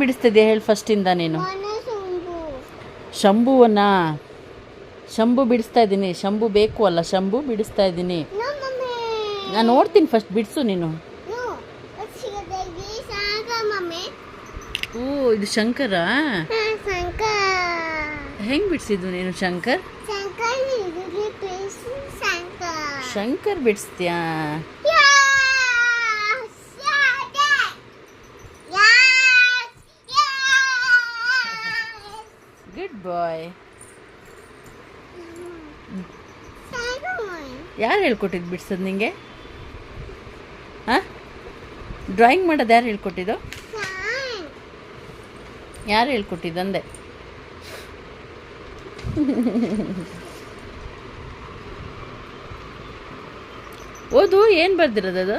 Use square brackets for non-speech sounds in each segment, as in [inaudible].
ಬಿಡಿಸ್ತಿದ್ಯಾ ಹೇಳಿ ಫಸ್ಟಿಂದ ನೀನು? ಶಂಭುವನ್ನ ಶಂಭು. ಬಿಡಿಸ್ತಾ ಇದ್ದೀನಿ. ಶಂಭು ಬೇಕು ಅಲ್ಲ ಶಂಭು ಬಿಡಿಸ್ತಾ ಇದ್ದೀನಿ. ನಾನು ನೋಡ್ತೀನಿ ಫಸ್ಟ್ ಬಿಡಿಸು ನೀನು. ಓ ಇದು ಶಂಕರ? ಹೆಂಗ್ ಬಿಡಿಸಿದ್ದು ನೀನು ಶಂಕರ್ ಸಂಕ ಇದು ಪ್ಲೇಸ್ ಸಂಕ ಶಂಕರ್ ಬಿಡಿಸ್ತೀಯಾ? ಗುಡ್ ಬಾಯ್ ಯಾರು ಹೇಳ್ಕೊಟ್ಟಿದ್ದು ಬಿಡ್ಸೋದು ನಿಂಗೆ? ಹಾಂ? ಡ್ರಾಯಿಂಗ್ ಮಾಡೋದು ಯಾರು ಹೇಳ್ಕೊಟ್ಟಿದ್ದು? ಯಾರು [laughs] ಹೇಳ್ಕೊಟ್ಟಿದ್ದು ಓದು ಏನು ಬರ್ದಿರೋದು ಅದು?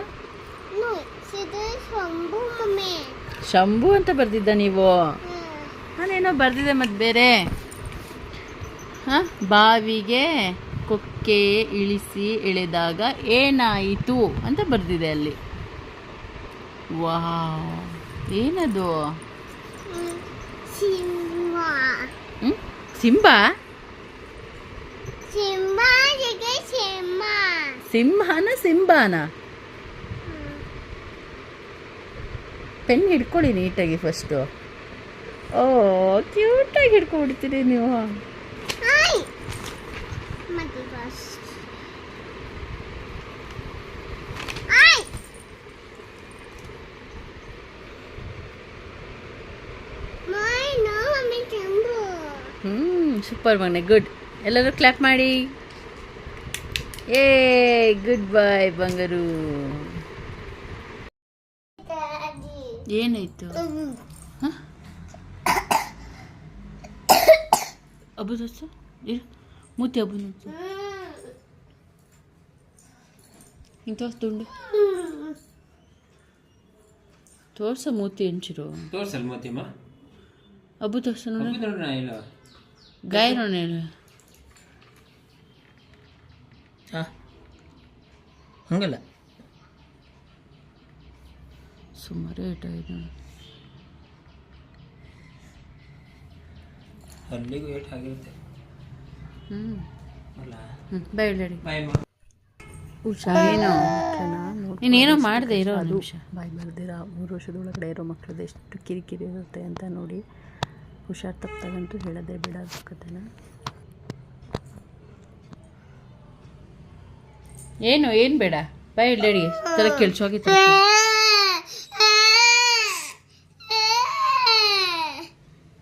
ಶಂಭು ಅಂತ ಬರ್ದಿದ್ದ ನೀವು? ನಾನೇನೋ ಬರ್ದಿದೆ ಮತ್ತು ಬೇರೆ. ಹಾಂ? ಬಾವಿಗೆ ಕೊಕ್ಕೆ ಇಳಿಸಿ ಎಳೆದಾಗ ಏನಾಯಿತು ಅಂತ ಬರ್ದಿದೆ ಅಲ್ಲಿ. ವಾವ್ ಏನದು? ಸಿಂಬಾ? ಸಿಂಬಾ ಸಿಂಹನ ಸಿಂಬಾನ. ಪೆನ್ ಹಿಡ್ಕೊಳ್ಳಿ ನೀಟಾಗಿ ಫಸ್ಟು ಓ ಕ್ಯೂಟಾಗಿ ಹಿಡ್ಕೊಂಡ್ಬಿಡ್ತೀರಿ ನೀವು. ಹ್ಞೂ ಸೂಪರ್ ಮನೆ ಗುಡ್ ಎಲ್ಲರೂ ಕ್ಲಾಪ್ ಮಾಡಿ. ಏ ಗುಡ್ ಬಾಯ್ ಬಂಗಾರು ಡ್ಯಾಡಿ ಏನಾಯ್ತು ಅಬ್ಬು ತೋರ್ಸು ಇರು. ಮೂತಿ ಅಬ್ಬು ನೋಡ್ಸು. ಹಿಂಗೆ ತೋರ್ಸು ದುಂಡು ತೋರ್ಸ ಮೂತಿ ಹೆಂಚಿರು ತೋರ್ಸಲ್ ಮೋತಿಮ್ಮ. ಅಬ್ಬು ತೋರ್ಸ ನೋಡು. ನೋಡೋಣ ಇಲ್ಲ ಗಾಯ ನೋಡ ಹೇಳು ಹಾಂ. ಹಂಗಲ್ಲ. ಸುಮಾರು ಏಟ್ ಆಯ್ತು ಅಲ್ಲಿಗೂ ಏಟ್ ಆಗಿರುತ್ತೆ. ನೀನೇನೋ ಮಾಡಿದೆ ಇರೋ ಒಂದು ನಿಮಿಷ ಬಾಯಿ ಬರ್ದಿರ ಮೂರು ವರ್ಷದೊಳಗಡೆ ಇರೋ ಮಕ್ಕಳದ್ದು ಎಷ್ಟು ಕಿರಿಕಿರಿ ಇರುತ್ತೆ ಅಂತ ನೋಡಿ. ಹುಷಾರ್ ತಪ್ಪಾಗಂತೂ ಹೇಳೋದೇ ಬೇಡ ಕತೆನ ಏನು ಏನು ಬೇಡ ಬಾಯ್ ಡ್ಯಾಡಿ ತರ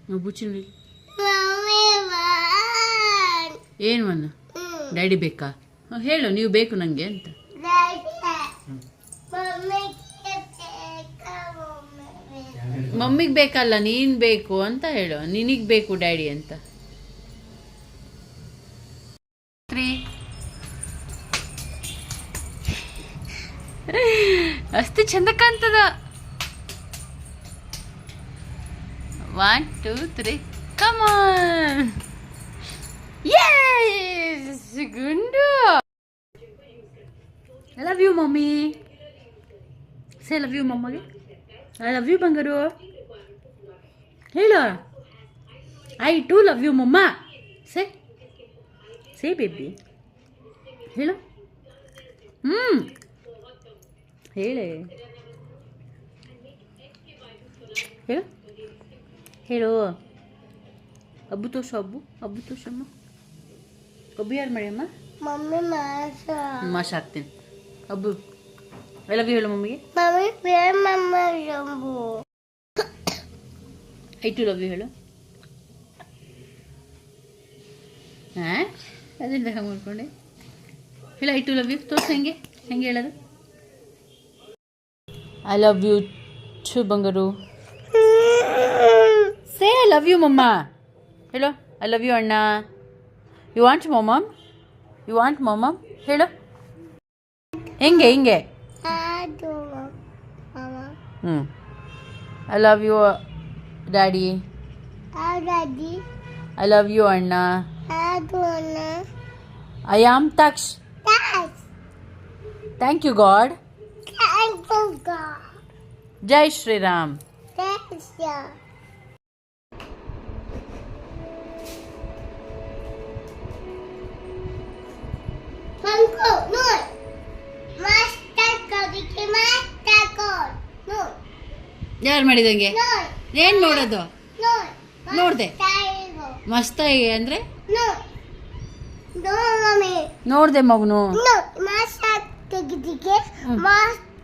ಮಮ್ಮಿ ವಾನ್ ಏನು ಅನ್ನ ಡ್ಯಾಡಿ ಬೇಕಾ ಹೇಳು ನೀವು ಬೇಕು ನನಗೆ ಅಂತ ಮಮ್ಮಿಗೆ ಬೇಕಲ್ಲ ನೀನು ಬೇಕು ಅಂತ ಹೇಳು ನಿನಗೆ ಬೇಕು ಡ್ಯಾಡಿ ಅಂತ ಅಷ್ಟು ಚಂದ ಕಾಣ್ತದ one two three come on ಗುಂಡು. I love you mummy. Say love you ಮಮ್ಮಗೆ. I love you ಬಂಗಾರು. ಹೇಳು. ಐ ಟು ಲವ್ ಯು ಮಮ್ಮ. ಸೇ ಸೇ ಬೇಬಿ ಹೇಳು. ಹ್ಞೂ ಹೇಳೆ. ಹೇಳು. ಹೇಳು. ಅಬ್ಬು ತೋರ್ಸು ಅಬ್ಬು. ಅಬ್ಬು ತೋರ್ಸಮ್ಮ ಅಬ್ಬು ಯಾರು ಮಾಡ್ಯಮ್ಮ ಮಮ್ಮಿ ಮಾಸ ಮಾಷ ಹಾಕ್ತೀನಿ. ಅಬ್ಬು. ಐ ಲವ್ ಯು ಹೇಳು ಮಮ್ಮಿಗೆ. ಮಮ್ಮಿ ಬೇರೆ ಮಮ್ಮ Shambhu. I too love you ಹೇಳು. ಹಾಂ? ಅದರಿಂದ ಹಂಗೆ ಮಾಡ್ಕೊಂಡೆ. ಹೇಳು ಐ ಟು ಲವ್ ಯು ತೋರ್ಸು ಹೆಂಗೆ? ಹೆಂಗೆ ಹೇಳೋದು? I love you too, Bangaroo. Say I love you, Mama. Hello. I love you, Anna. You want Mama? You want Mama? Hello. Inge, Inge. I do, Mama. Hmm. I love you, Daddy. I Daddy. I love you, Anna. I do, Anna. I am Taksh. Taksh. Thank you, God. I'm so Jai Shriram Ram ಫಲ್ಕ ನೋ ಮಸ್ತಾ ಕದಿಕ್ಕೆ ಮಸ್ತಾ ಕೋ ನೋ ಯಾರ್ ಮಾಡಿದಂಗೇ? No ಏನ್ ನೋಡದು? ನೋ ನೋರ್ದೆ ಮಸ್ತಾ ಇದೆ ಅಂದ್ರೆ? ನೋ ನೋ ಲಮೇ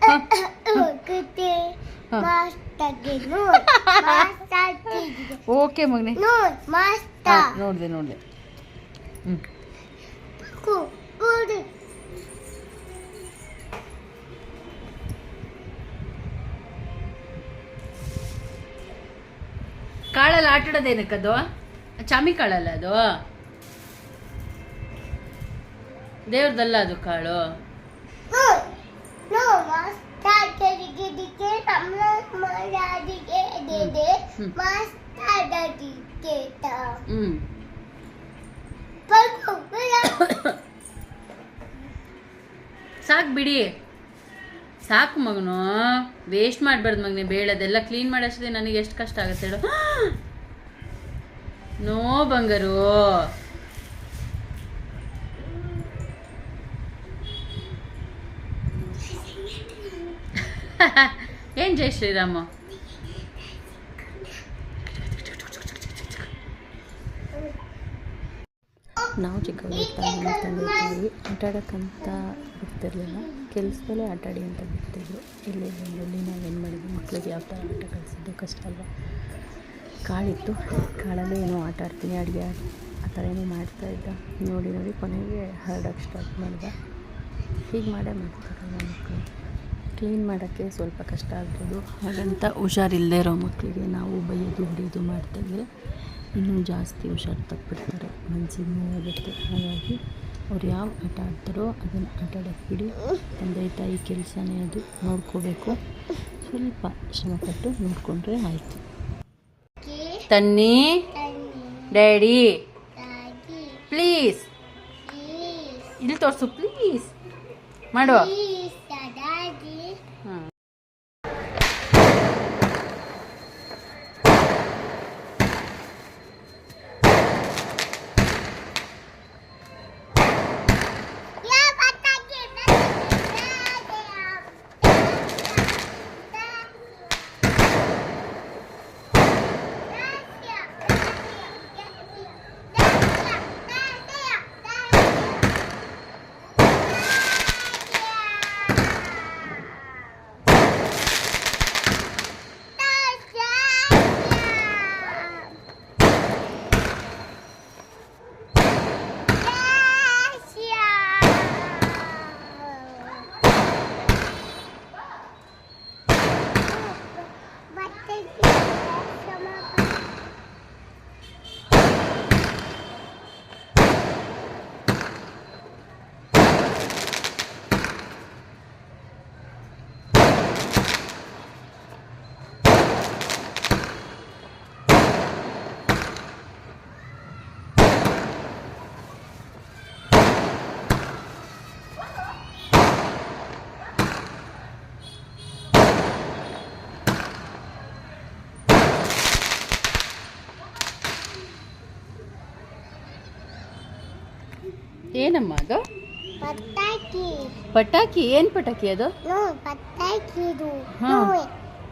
[laughs] ಓಕೆ ಮುಗನೆ. ನೋಡಿದೆ ನೋಡಿದೆ. ಕಾಳೆಲ್ಲ ಆಟಾಡೋದು ಏನಕ್ಕ ಅದು? ಚಾಮಿ ಕಾಳಲ್ಲ ಅದು? ದೇವ್ರದಲ್ಲ ಅದು ಕಾಳು. ಸಾಕು ಬಿಡಿ. ಸಾಕು ಮಗನು. ವೇಸ್ಟ್ ಮಾಡಬಾರ್ದು ಮಗನೇ ಬೇಳದೆಲ್ಲ ಕ್ಲೀನ್ ಮಾಡೋಷ್ಟೇ ನನಗೆ ಎಷ್ಟು ಕಷ್ಟ ಆಗುತ್ತೆ ಹೇಳು. [gasps] ನೋ ಬಂಗಾರು. [laughs] ಏನ್ ಜೈ ಶ್ರೀರಾಮ? ನಾವು ಚಿಕ್ಕವರಿದ್ದಾಗ ನಮ್ಮ ತಂದೆ ತಾಯಿ ಆಟಾಡೋಕ್ಕಂತ ಬಿಡ್ತಿರ್ಲಿಲ್ಲ. ಕೆಲಸದಲ್ಲೇ ಆಟಾಡಿ ಅಂತ ಬಿಡ್ತಿದ್ರು. ಇಲ್ಲಿ ಬಂದಲ್ಲಿ ಏನು ಮಾಡಿದ್ವಿ? ಮಕ್ಕಳಿಗೆ ಯಾವ ಥರ ಆಟ ಕಲಿಸಿದ್ದು ಕಷ್ಟ ಅಲ್ವಾ? ಕಾಳಿತ್ತು. ಕಾಳಲ್ಲೇ ಏನೋ ಆಟ ಆಡ್ತೀನಿ, ಅಡುಗೆ ಆ ಥರ ಏನೋ ಮಾಡ್ತಾಯಿದ್ದ ನೋಡಿ ನೋಡಿ, ಕೊನೆಗೆ ಹರಡೋಕ್ಕೆ ಸ್ಟಾರ್ಟ್ ಮಾಡಿದೆ. ಹೀಗೆ ಮಾಡೇ ಮಾಡ್ತಾರಲ್ಲ ಮಕ್ಕಳು. ಕ್ಲೀನ್ ಮಾಡೋಕ್ಕೆ ಸ್ವಲ್ಪ ಕಷ್ಟ ಆಗ್ಬೋದು. ಹಾಗಂತ ಹುಷಾರಿಲ್ಲದೆ ಇರೋ ಮಕ್ಕಳಿಗೆ ನಾವು ಬೈಯೋದು ಹೊಡೆಯೋದು ಮಾಡ್ತೇವೆ. ಇನ್ನೂ ಜಾಸ್ತಿ ಹುಷಾರು ತಪ್ಪಿಡ್ತಾರೆ ಮನಸ್ಸಿಗೆ ನೋವಾಗುತ್ತೆ ಹಾಗಾಗಿ ಅವ್ರು ಯಾವ ಆಟ ಆಡ್ತಾರೋ ಅದನ್ನು ಆಟ ಆಡೋಕ್ಕೆ ಬಿಡಿ. ತಂದೆ ತಾಯಿ ಕೆಲಸನೇ ಅದು. ನೋಡ್ಕೋಬೇಕು. ಸ್ವಲ್ಪ ಶ್ರಮಪಟ್ಟು ನೋಡಿಕೊಂಡ್ರೆ ಆಯಿತು. ತನ್ನಿ ಡ್ಯಾಡಿ ಪ್ಲೀಸ್. Please, ಇಲ್ಲಿ ತೋರಿಸು ಪ್ಲೀಸ್. ಮಾಡುವ. ಏನಮ್ಮ ಅದು? ಪಟಾಕಿ. ಪಟಾಕಿ? ಏನು ಪಟಾಕಿ ಅದು. ನೋ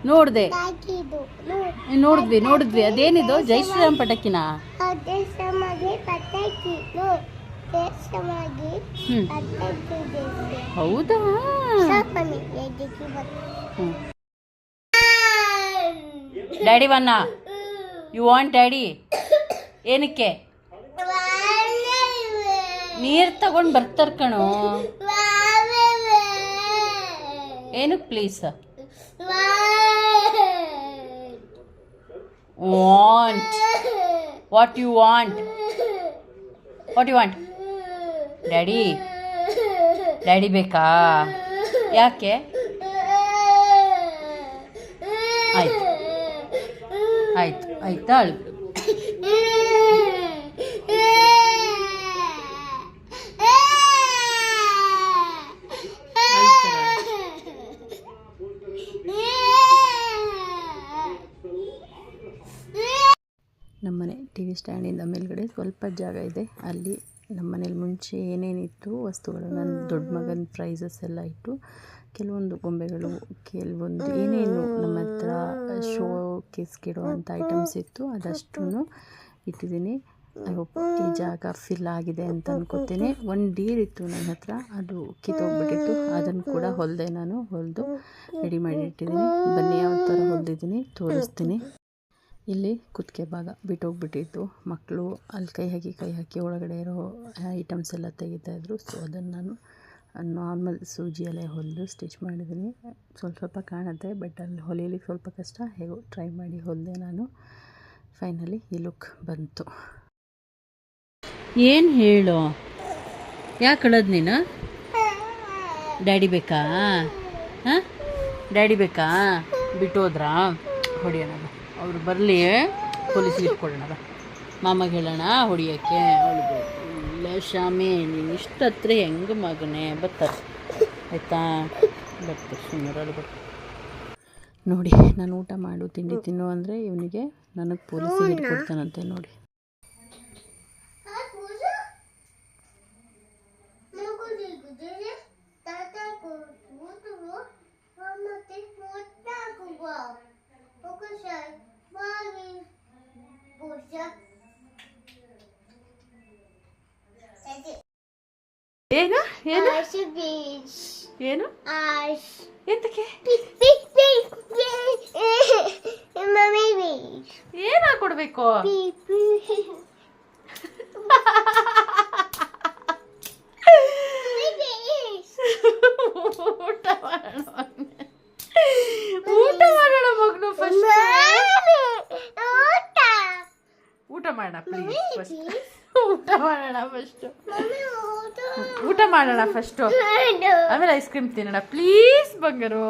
ನೋಡಿದೆ. ನೋಡಿದ್ವಿ ನೋಡಿದ್ವಿ. ಅದೇನಿದು? ಜೈ ಶ್ರೀರಾಮ್ ಪಟಾಕಿನ? ಪಟಾಕಿ. ಪಟಾಕಿ ಹೌದಾ? ಡ್ಯಾಡಿ ವನ್ನ ಯು ವಾಂಟ್ ಡ್ಯಾಡಿ ಏನಕ್ಕೆ? ನೀರು ತಗೊಂಡು ಬರ್ತಾರ ಕಣೋ. ಏನಕ್ಕೆ please. Want what you want what you want daddy daddy ಬೇಕಾ? ಯಾಕೆ? ಆಯ್ತು. ಆಯ್ತು, ಆಯ್ತಾ? ಅಳು ಸ್ಟ್ಯಾಂಡಿಂದ ಮೇಲ್ಗಡೆ ಸ್ವಲ್ಪ ಜಾಗ ಇದೆ. ಅಲ್ಲಿ ನಮ್ಮ ಮನೇಲಿ ಮುಂಚೆ ಏನೇನಿತ್ತು ವಸ್ತುಗಳು ನನ್ನ ದೊಡ್ಡ ಮಗನ ಪ್ರೈಸಸ್ ಎಲ್ಲ ಇಟ್ಟು ಕೆಲವೊಂದು ಗೊಂಬೆಗಳು ಕೆಲವೊಂದು ಏನೇನು ನಮ್ಮ ಹತ್ರ ಶೋ ಕೇಸ್ಗಿಡುವಂಥ ಐಟಮ್ಸ್ ಇತ್ತು ಅದಷ್ಟೂ ಇಟ್ಟಿದ್ದೀನಿ. ಐ ಹೋಪ್ ಈ ಜಾಗ ಫಿಲ್ ಆಗಿದೆ ಅಂತ ಅನ್ಕೋತೀನಿ. ಒಂದು ಡೀರ್ ಇತ್ತು ನನ್ನ ಹತ್ರ ಅದು ಕಿತ್ತೋಗ್ಬಿಟ್ಟಿತ್ತು. ಅದನ್ನು ಕೂಡ ಹೊಲಿದೆ ನಾನು ಹೊಲಿದು ರೆಡಿ ಮಾಡಿ ಇಟ್ಟಿದ್ದೀನಿ. ಬನ್ನಿ ಯಾವ ಥರ ಹೊಲಿದಿದ್ದೀನಿ ತೋರಿಸ್ತೀನಿ. ಇಲ್ಲಿ ಕುತ್ತಿಗೆ ಭಾಗ ಬಿಟ್ಟೋಗ್ಬಿಟ್ಟಿತ್ತು. ಮಕ್ಕಳು ಅಲ್ಲಿ ಕೈ ಹಾಕಿ ಕೈ ಹಾಕಿ ಒಳಗಡೆ ಇರೋ ಐಟಮ್ಸ್ ಎಲ್ಲ ತೆಗಿತಾಯಿದ್ರು ಸೊ ಅದನ್ನು ನಾನು ನಾರ್ಮಲ್ ಸೂಜಿಯಲ್ಲೇ ಹೊಲಿದು ಸ್ಟಿಚ್ ಮಾಡಿದ್ದೀನಿ. ಸ್ವಲ್ಪ ಸ್ವಲ್ಪ ಕಾಣುತ್ತೆ ಬಟ್ ಅಲ್ಲಿ ಹೊಲಿಯಲಿಕ್ಕೆ ಸ್ವಲ್ಪ ಕಷ್ಟ. ಹೇಗೋ ಟ್ರೈ ಮಾಡಿ ಹೊಲಿದೆ ನಾನು. ಫೈನಲಿ ಈ ಲುಕ್ ಬಂತು. ಏನು ಹೇಳು? ಯಾಕೆ ಅಳೋದು ನೀನು? ಡ್ಯಾಡಿ ಬೇಕಾ? ಹಾಂ? ಡ್ಯಾಡಿ ಬೇಕಾ? ಬಿಟ್ಟೋದ್ರಾ? ಹೊಡಿಯೋಣ. ಅವ್ರು ಬರಲಿ ಪೊಲೀಸ್ಗೆ ಇಟ್ಕೊಳ್ಳೋಣ. ಮಾಮಗೆ ಹೇಳೋಣ ಹೊಡಿಯೋಕ್ಕೆ ಅವಳಿಗೆ. ಇಲ್ಲ ಶಾಮಿ ನೀನು ಇಷ್ಟು ಹತ್ರ ಹೆಂಗೆ ಮಗನೇ ಬರ್ತಾರೆ. ಆಯಿತಾ? ಬರ್ತಾರೆ ಸುಮ್ಮನೆ ಬರ್ತಾರೆ. ನೋಡಿ ನಾನು ಊಟ ಮಾಡು ತಿಂಡಿ ತಿನ್ನು ಅಂದರೆ ಇವನಿಗೆ ನನಗೆ ಪೊಲೀಸಿಗೆ ಇಟ್ಕೊಡ್ತಾನಂತೆ ನೋಡಿ. ಏನು ಏನು Ash beach. ಏನು Ash. ಎಂತಕ್ಕೆ Beach, beach, beach, beach. Mommy beach. ಏನು ಹಾಕೊಡ್ಬೇಕು Beach, beach. Beach. ಊಟ ಮಾಡೋಣ ಊಟ ಮಾಡೋಣ ಮಗನು ಫಸ್ಟ್ Mommy. ಊಟ. ಊಟ ಮಾಡೋಣ ಪ್ಲೀಸ್ ಫಸ್ಟ್ [laughs] ಊಟ ಮಾಡೋಣ ಫಸ್ಟ್ ಊಟ. ಊಟ ಮಾಡೋಣ ಫಸ್ಟು. ಆಮೇಲೆ ಐಸ್ ಕ್ರೀಮ್ ತಿನ್ನೋಣ. ಪ್ಲೀಸ್ ಬಂಗಾರು.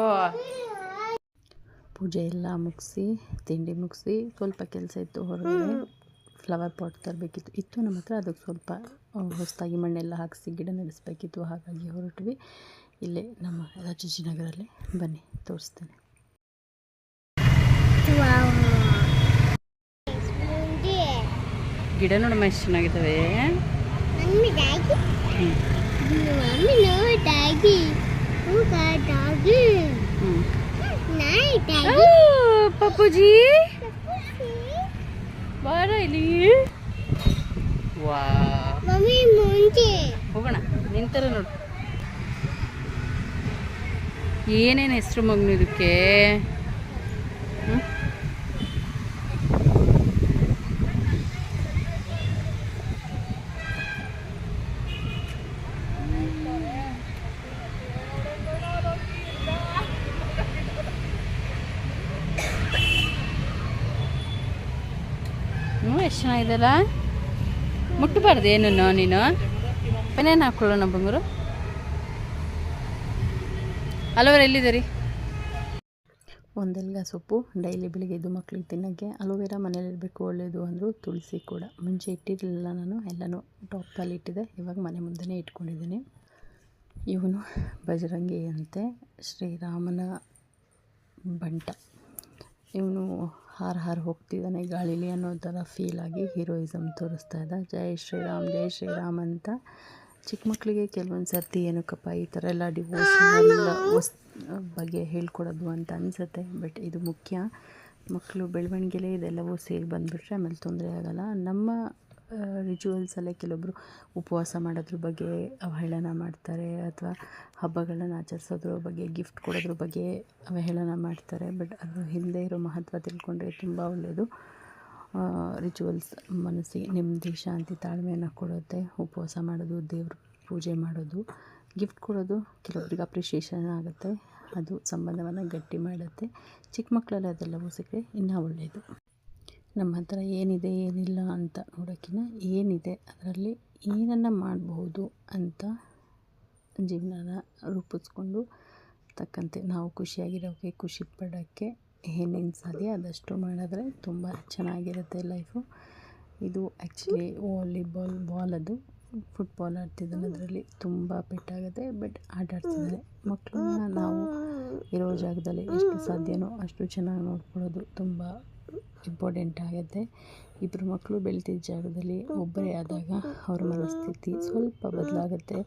ಪೂಜೆ ಎಲ್ಲ ಮುಗಿಸಿ ತಿಂಡಿ ಮುಗಿಸಿ ಸ್ವಲ್ಪ ಕೆಲಸ ಇತ್ತು ಹೊರಗಡೆ. ಫ್ಲವರ್ ಪಾಟ್ ತರಬೇಕಿತ್ತು. ಇತ್ತು ನಮ್ಮ ಹತ್ರ ಅದಕ್ಕೆ ಸ್ವಲ್ಪ ಹೊಸದಾಗಿ ಮಣ್ಣೆಲ್ಲ ಹಾಕಿಸಿ ಗಿಡ ನಡೆಸಬೇಕಿತ್ತು. ಹಾಗಾಗಿ ಹೊರಟ್ವಿ. ಇಲ್ಲೇ ನಮ್ಮ ರಾಜಾಜಿನಗರಲ್ಲಿ. ಬನ್ನಿ ತೋರಿಸ್ತೇನೆ ಮುಂದೆ. ಗಿಡ ನೋಡಮ್ಮ ಎಷ್ಟು ಚೆನ್ನಾಗಿದ್ದಾವೆ ಪಪ್ಪುಜಿ. ಬಾರ ಇಲ್ಲಿ. ವಾ ಹೋಗೋಣ ನಿಂತರ ನೋಡು. ಏನೇನು ಹೆಸರು ಮಗನು ಇದಕ್ಕೆ? ಹ್ಞೂ ಚೆನ್ನಾಗಿದೆಲ್ಲ ಮುಟ್ಟಬಾರ್ದು ಏನು ನೀನು? ಏನೇನು ಹಾಕೊಳ್ಳೋಣ ಬಂಗರು. ಅಲೋವೆರಾ ಎಲ್ಲಿದೆ ರೀ? ಒಂದೆಲ್ಗ ಸೊಪ್ಪು, ಡೈಲಿ ಬೆಳಿಗ್ಗೆ ಎದ್ದು ಮಕ್ಳಿಗೆ ತಿನ್ನೋಕ್ಕೆ ಅಲೋವೆರಾ ಮನೇಲಿರಬೇಕು ಒಳ್ಳೆಯದು ಅಂದರು ತುಳಸಿ ಕೂಡ. ಮುಂಚೆ ಇಟ್ಟಿರಲಿಲ್ಲ ನಾನು, ಎಲ್ಲನೂ ಟಾಪಲ್ಲಿ ಇಟ್ಟಿದ್ದೆ. ಇವಾಗ ಮನೆ ಮುಂದೆ ಇಟ್ಕೊಂಡಿದ್ದೀನಿ. ಇವನು ಬಜರಂಗಿ ಅಂತೆ, ಶ್ರೀರಾಮನ ಬಂಟ. ಇವನು ಹಾರ ಹಾರ ಹೋಗ್ತಿದ್ದಾನೆ ಗಾಳೀಲಿ ಅನ್ನೋ ಥರ ಫೀಲ್ ಆಗಿ ಹೀರೋಯಿಸಮ್ ತೋರಿಸ್ತಾ ಇದ್ದ ಜೈ ಶ್ರೀರಾಮ್ ಜೈ ಶ್ರೀರಾಮ್ ಅಂತ. ಚಿಕ್ಕ ಮಕ್ಕಳಿಗೆ ಕೆಲವೊಂದು ಸರ್ತಿ ಏನಕ್ಕಪ್ಪ ಈ ಥರ ಎಲ್ಲ ಡಿವೋಷನಲ್ ವಸ್ ಬಗ್ಗೆ ಹೇಳ್ಕೊಡೋದು ಅಂತ ಅನಿಸುತ್ತೆ ಬಟ್ ಇದು ಮುಖ್ಯ. ಮಕ್ಕಳು ಬೆಳವಣಿಗೆಲೇ ಇದೆಲ್ಲವೂ ಸೇರಿ ಬಂದುಬಿಟ್ರೆ ಆಮೇಲೆ ತೊಂದರೆ ಆಗೋಲ್ಲ. ನಮ್ಮ ರಿಚುವಲ್ಸಲ್ಲೇ ಕೆಲವೊಬ್ಬರು ಉಪವಾಸ ಮಾಡೋದ್ರ ಬಗ್ಗೆ ಅವಹೇಳನ ಮಾಡ್ತಾರೆ ಅಥವಾ ಹಬ್ಬಗಳನ್ನು ಆಚರಿಸೋದ್ರ ಬಗ್ಗೆ ಗಿಫ್ಟ್ ಕೊಡೋದ್ರ ಬಗ್ಗೆ ಅವಹೇಳನ ಮಾಡ್ತಾರೆ. ಬಟ್ ಅದ್ರ ಹಿಂದೆ ಇರೋ ಮಹತ್ವ ತಿಳ್ಕೊಂಡ್ರೆ ತುಂಬ ಒಳ್ಳೆಯದು ರಿಚುವಲ್ಸ್ ಮನಸ್ಸಿಗೆ ನೆಮ್ಮದಿ, ಶಾಂತಿ, ತಾಳ್ಮೆಯನ್ನು ಕೊಡುತ್ತೆ. ಉಪವಾಸ ಮಾಡೋದು, ದೇವ್ರ ಪೂಜೆ ಮಾಡೋದು ಗಿಫ್ಟ್ ಕೊಡೋದು ಕೆಲವೊಬ್ರಿಗೆ ಅಪ್ರಿಷಿಯೇಷನ್ ಆಗುತ್ತೆ. ಅದು ಸಂಬಂಧವನ್ನು ಗಟ್ಟಿ ಮಾಡುತ್ತೆ. ಚಿಕ್ಕ ಮಕ್ಕಳಲ್ಲಿ ಅದೆಲ್ಲವೂ ಸಿಕ್ಕರೆ ಇನ್ನೂ ಒಳ್ಳೆಯದು ನಮ್ಮ ಹತ್ರ ಏನಿದೆ, ಏನಿಲ್ಲ ಅಂತ ನೋಡೋಕ್ಕಿಂತ ಏನಿದೆ ಅದರಲ್ಲಿ ಏನನ್ನು ಮಾಡಬಹುದು ಅಂತ ಜೀವನನ ರೂಪಿಸ್ಕೊಂಡು ತಕ್ಕಂತೆ. ನಾವು ಖುಷಿಯಾಗಿರೋಕ್ಕೆ ಖುಷಿ ಪಡೋಕ್ಕೆ ಏನೇನು ಸಾಧ್ಯ ಅದಷ್ಟು ಮಾಡಿದ್ರೆ ತುಂಬ ಚೆನ್ನಾಗಿರುತ್ತೆ ಲೈಫು ಇದು ಆ್ಯಕ್ಚುಲಿ ವಾಲಿಬಾಲ್ ಬಾಲ್ ಅದು. ಫುಟ್ಬಾಲ್ ಆಡ್ತಿದ್ದಾನೆ ಅದರಲ್ಲಿ ತುಂಬ ಪೆಟ್ಟಾಗುತ್ತೆ ಬಟ್ ಆಟ ಆಡ್ತಿದ್ದಾರೆ ಮಕ್ಕಳನ್ನ ನಾವು ಇರೋ ಜಾಗದಲ್ಲಿ ಎಷ್ಟು ಸಾಧ್ಯನೋ ಅಷ್ಟು ಚೆನ್ನಾಗಿ ನೋಡ್ಕೊಳ್ಳೋದು ತುಂಬ ಇಂಪಾರ್ಟೆಂಟ್ ಆಗುತ್ತೆ. ಇಬ್ಬರು ಮಕ್ಕಳು ಬೆಳ್ತಿದ್ದ ಜಾಗದಲ್ಲಿ ಒಬ್ಬರೇ ಆದಾಗ ಅವ್ರ ಮನಸ್ಥಿತಿ ಸ್ವಲ್ಪ ಬದಲಾಗುತ್ತೆ.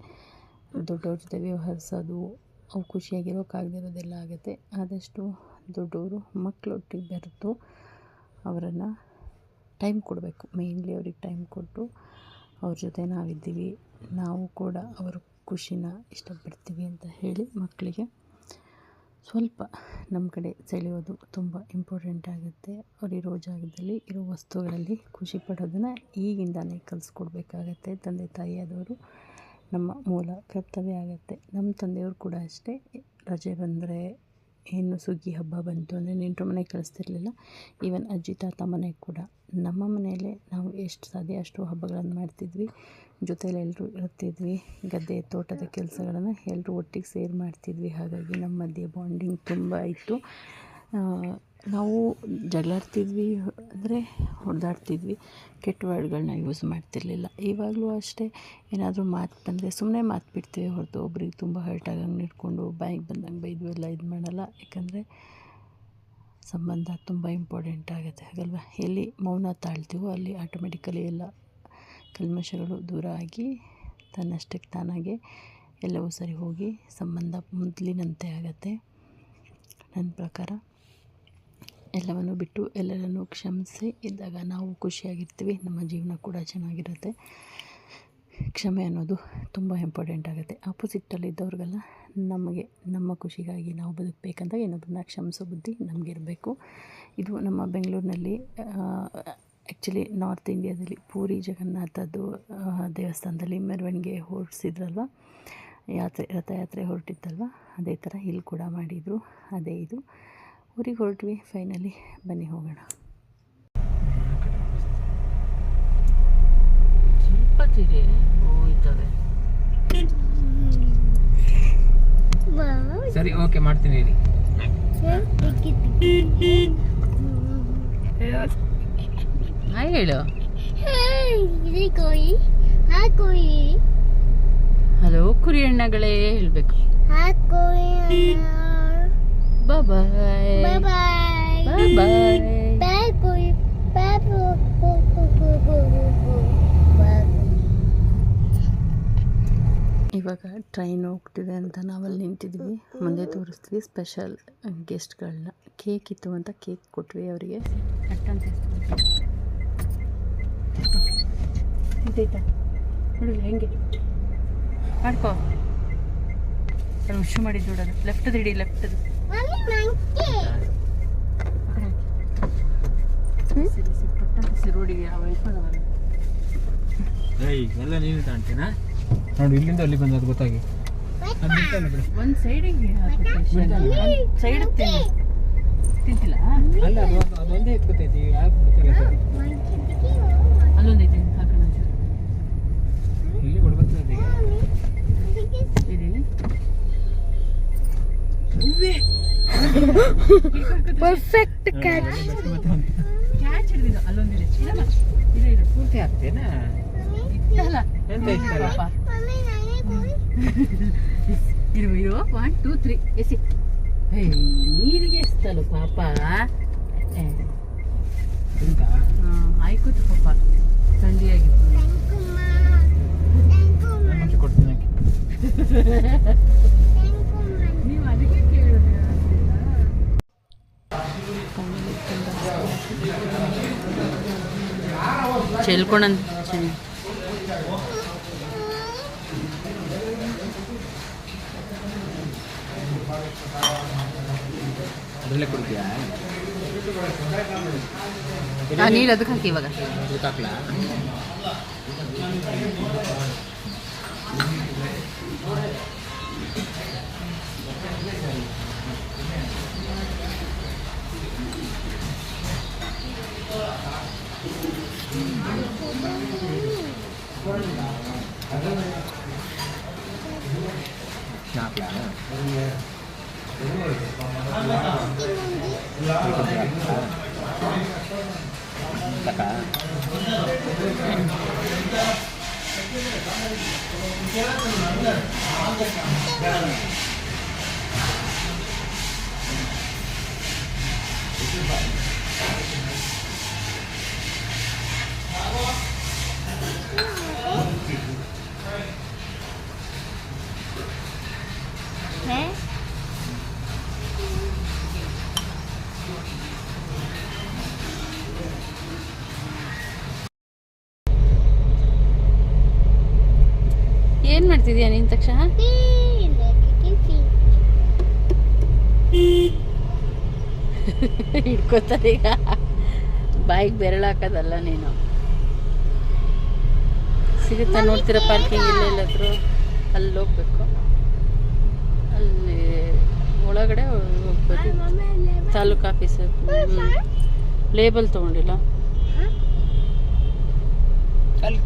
ದೊಡ್ಡವ್ರ ಜೊತೆ ವ್ಯವಹರಿಸೋದು, ಅವು ಖುಷಿಯಾಗಿರೋಕ್ಕಾಗದಿರೋದೆಲ್ಲ ಆಗುತ್ತೆ. ಆದಷ್ಟು ದೊಡ್ಡವರು ಮಕ್ಕಳೊಟ್ಟಿಗೆ ಬೆರೆತು ಅವರನ್ನು ಟೈಮ್ ಕೊಡಬೇಕು. ಮೇಯ್ನ್ಲಿ ಅವ್ರಿಗೆ ಟೈಮ್ ಕೊಟ್ಟು ಅವ್ರ ಜೊತೆ ನಾವಿದ್ದೀವಿ. ನಾವು ಕೂಡ ಅವ್ರ ಖುಷಿನ ಇಷ್ಟಪಡ್ತೀವಿ ಅಂತ ಹೇಳಿ ಮಕ್ಕಳಿಗೆ ಸ್ವಲ್ಪ ನಮ್ಮ ಕಡೆ ಸೆಳೆಯೋದು ತುಂಬ ಇಂಪಾರ್ಟೆಂಟ್ ಆಗುತ್ತೆ. ಅವರಿರೋ ಜಾಗದಲ್ಲಿ ಇರೋ ವಸ್ತುಗಳಲ್ಲಿ ಖುಷಿ ಪಡೋದನ್ನು ಈಗಿಂದಲೇ ಕಲಿಸ್ಕೊಡ್ಬೇಕಾಗತ್ತೆ. ತಂದೆ ತಾಯಿಯಾದವರು ನಮ್ಮ ಮೂಲ ಕರ್ತವ್ಯ ಆಗುತ್ತೆ. ನಮ್ಮ ತಂದೆಯವರು ಕೂಡ ಅಷ್ಟೇ. ರಜೆ ಬಂದರೆ ಏನು ಸುಗ್ಗಿ ಹಬ್ಬ ಬಂತು ಅಂದರೆ ನೆಂಟರು ಮನೆಗೆ ಕಳಿಸ್ತಿರ್ಲಿಲ್ಲ. ಈವನ್ ಅಜ್ಜಿ, ತಾತ ಮನೆಗೆ ಕೂಡ. ನಮ್ಮ ಮನೆಯಲ್ಲೇ ನಾವು ಎಷ್ಟು ಸಾಧ್ಯ ಅಷ್ಟು ಹಬ್ಬಗಳನ್ನು ಮಾಡ್ತಿದ್ವಿ. ಜೊತೆಯಲ್ಲಿ ಎಲ್ಲರೂ ಇರ್ತಿದ್ವಿ. ಗದ್ದೆ, ತೋಟದ ಕೆಲಸಗಳನ್ನು ಎಲ್ಲರೂ ಒಟ್ಟಿಗೆ ಸೇರಿ ಮಾಡ್ತಿದ್ವಿ. ಹಾಗಾಗಿ ನಮ್ಮ ಮಧ್ಯೆ ಬಾಂಡಿಂಗ್ ತುಂಬ ಇತ್ತು. ನಾವು ಜಗಳಾಡ್ತಿದ್ವಿ, ಅಂದರೆ ಹೊಡೆದಾಡ್ತಿದ್ವಿ. ಕೆಟ್ಟ ವರ್ಡ್ಗಳನ್ನ ಯೂಸ್ ಮಾಡ್ತಿರ್ಲಿಲ್ಲ. ಇವಾಗಲೂ ಅಷ್ಟೇ ಏನಾದರೂ ಮಾತು ಬಂದರೆ ಸುಮ್ಮನೆ ಮಾತು ಬಿಡ್ತೀವಿ ಹೊರತು. ಒಬ್ರಿಗೆ ತುಂಬ ಹರ್ಟ್ ಆಗಂಗೆ ನಿಟ್ಕೊಂಡು ಬಾಯಿಗೆ ಬಂದಂಗೆ ಬೈದು ಎಲ್ಲ ಇದು ಮಾಡಲ್ಲ. ಯಾಕಂದರೆ ಸಂಬಂಧ ತುಂಬ ಇಂಪಾರ್ಟೆಂಟ್ ಆಗುತ್ತೆ, ಹಾಗಲ್ವಾ? ಎಲ್ಲಿ ಮೌನ ತಾಳ್ತೀವೋ ಅಲ್ಲಿ ಆಟೋಮೆಟಿಕಲಿ ಎಲ್ಲ ಕಲ್ಮಶಗಳು ದೂರ ಆಗಿ ತನ್ನಷ್ಟಕ್ಕೆ ತಾನಾಗೆ ಎಲ್ಲವೂ ಸರಿ ಹೋಗಿ ಸಂಬಂಧ ಮೊದಲಿನಂತೆ ಆಗತ್ತೆ. ನನ್ನ ಪ್ರಕಾರ. ಎಲ್ಲವನ್ನು ಬಿಟ್ಟು ಎಲ್ಲರನ್ನು ಕ್ಷಮಿಸಿ. ಇದ್ದಾಗ ನಾವು ಖುಷಿಯಾಗಿರ್ತೀವಿ. ನಮ್ಮ ಜೀವನ ಕೂಡ ಚೆನ್ನಾಗಿರುತ್ತೆ. ಕ್ಷಮೆ ಅನ್ನೋದು ತುಂಬ ಇಂಪಾರ್ಟೆಂಟ್ ಆಗುತ್ತೆ. ಆಪೋಸಿಟ್ಟಲ್ಲಿದ್ದವ್ರಿಗೆಲ್ಲ ನಮಗೆ, ನಮ್ಮ ಖುಷಿಗಾಗಿ ನಾವು ಬದುಕಬೇಕಂತ ಇನ್ನೊಬ್ಬರನ್ನ ಕ್ಷಮಿಸೋ ಬುದ್ಧಿ ನಮಗಿರಬೇಕು. ಇದು ನಮ್ಮ ಬೆಂಗಳೂರಿನಲ್ಲಿ ಆ್ಯಕ್ಚುಲಿ ನಾರ್ತ್ ಇಂಡಿಯಾದಲ್ಲಿ ಪೂರಿ ಜಗನ್ನಾಥದ್ದು ದೇವಸ್ಥಾನದಲ್ಲಿ ಮೆರವಣಿಗೆ ಹೊರಡಿಸಿದ್ರಲ್ವ? ಯಾತ್ರೆ, ರಥಯಾತ್ರೆ ಹೊರಟಿತ್ತಲ್ವ? ಅದೇ ಥರ ಇಲ್ಲಿ ಕೂಡ ಮಾಡಿದರು. ಅದೇ ಇದು. ಊರಿಗೆ ಹೊರಟ್ವಿ ಫೈನಲಿ ಬನ್ನಿ ಹೋಗೋಣ. ಸರಿ ಓಕೆ ಮಾಡ್ತೀನಿ ಹೇಳು. ಹಲೋ ಕುರಿ ಅಣ್ಣಗಳೇ ಹೇಳಬೇಕು. Bye. Bye bye. ಬಾಯ್ ಬಾಯ್ ಬಾಯ್ bye. ಕೋಯಿ ಬಾಯ್ ಇವಾಗ ಟ್ರೈನ್ ಹೋಗ್ತಿದೆ ಅಂತ ನಾವಲ್ಲಿ ನಿಂತಿದ್ವಿ ಮುಂದೆ ತೋರಿಸ್ತೀವಿ ಸ್ಪೆಷಲ್ ಗೆಸ್ಟ್ಗಳನ್ನ. ಕೇಕ್ ಇತ್ತು ಅಂತ ಕೇಕ್ ಕೊಟ್ವಿ ಅವರಿಗೆ. ನೋಡಿ ಹೆಂಗೆ? ಮಾಡ್ಕೋ ಅದು ಹುಷು ಮಾಡಿದ್ದು ನೋಡೋದು ಲೆಫ್ಟ್ ಹಿಡಿ ಲೆಫ್ಟ್ ಎಲ್ಲ ನೀನು ತಾಂತೀನಾ ನೋಡು ಇಲ್ಲಿಂದ ಅಲ್ಲಿ ಬಂದದ್ದು ಗೊತ್ತಾಗಿ. ಅದು ಬಿಡ್ತಾನೆ ಇಲ್ಲಿ. ಒಂದು ಸೈಡಿಗೆ ಸೈಡ್ ತಿಂತಿಲ್ಲ? ಅಲ್ಲ ಅದು ಅದೊಂದೇ ಎತ್ಕೊತೈತಿ ಯಾಕೆ ಬಿಡ್ತಿಲ್ಲ ಅದು? ಅಲ್ಲೊಂದು ಐತೆ ಹಾಕೋಣ ಇಲ್ಲಿ ಹೊಡ್ಕೊತೈತಿ ಇರಿ ಪರ್ಫೆಕ್ಟ್ ಕ್ಯಾಚ್ ಕ್ಯಾಚ್ ಹಿಡಿದಿದ್ದು ಅಲ್ಲೊಂದಿದೆ. ಚೀಲ ಇದು ಇದು ಪೂರ್ತಿ ಆಗ್ತೇನಾ? ಇತ್ತಲ್ಲ. ಎಂತ ಇತ್ತಲ್ಲಪ್ಪ ಮಮ್ಮಿ ನಾನೇ ಕೋಯಿ ಇರು ಇರು ಒನ್ ಟೂ ತ್ರೀ ಎಸಿ. ನೀರಿಗೆ ಎಸ್ತಲು ಪಾಪ. ಆಯ್ಕೋತು ಪಾಪ. ಸಂಜೆ ಥ್ಯಾಂಕ್ ಯು ಮಾ ಥ್ಯಾಂಕ್ ಯು ನಾನು ಮುಂಚೆ ಕೊಡ್ತೀನಿ ಆಕೆ. ಥ್ಯಾಂಕ್ ಯು ಮಾ ನೀವು ಅದಕ್ಕೆ ಕೇಳಿದ್ರೆ ಚೆಲ್ಕೊಂಡಂತ ಅದ್ರಲ್ಲೇ ಕೊಡ್ತೀಯಾ? ಆ ನೀರು ಅದಕ್ಕೆ ಹಾಕಿ ಇವಾಗ. Chạp lại rồi Tất cả Thank you. ಏನು ಮಾಡ್ತಿದ್ಯಾ [laughs] ನೀನು ತಕ್ಷಣ? ಹಿಡ್ಕೋತಾರೆ ಈಗ. ಬಾಯಿಗೆ ಬೆರಳು ಹಾಕೋದಲ್ಲ ನೀನು. ಸಿಗುತ್ತಾ ನೋಡ್ತೀರ ಪಾರ್ಕಿಂಗ್ ಇಲ್ಲ ಎಲ್ಲಾದ್ರು? ಅಲ್ಲಿ ಹೋಗ್ಬೇಕು. ಅಲ್ಲಿ ಒಳಗಡೆ ಹೋಗ್ಬೋದು. ತಾಲೂಕು ಆಫೀಸ್ ಲೇಬಲ್ ತೊಗೊಂಡಿಲ್ಲ. ಅಲ್ಲಿ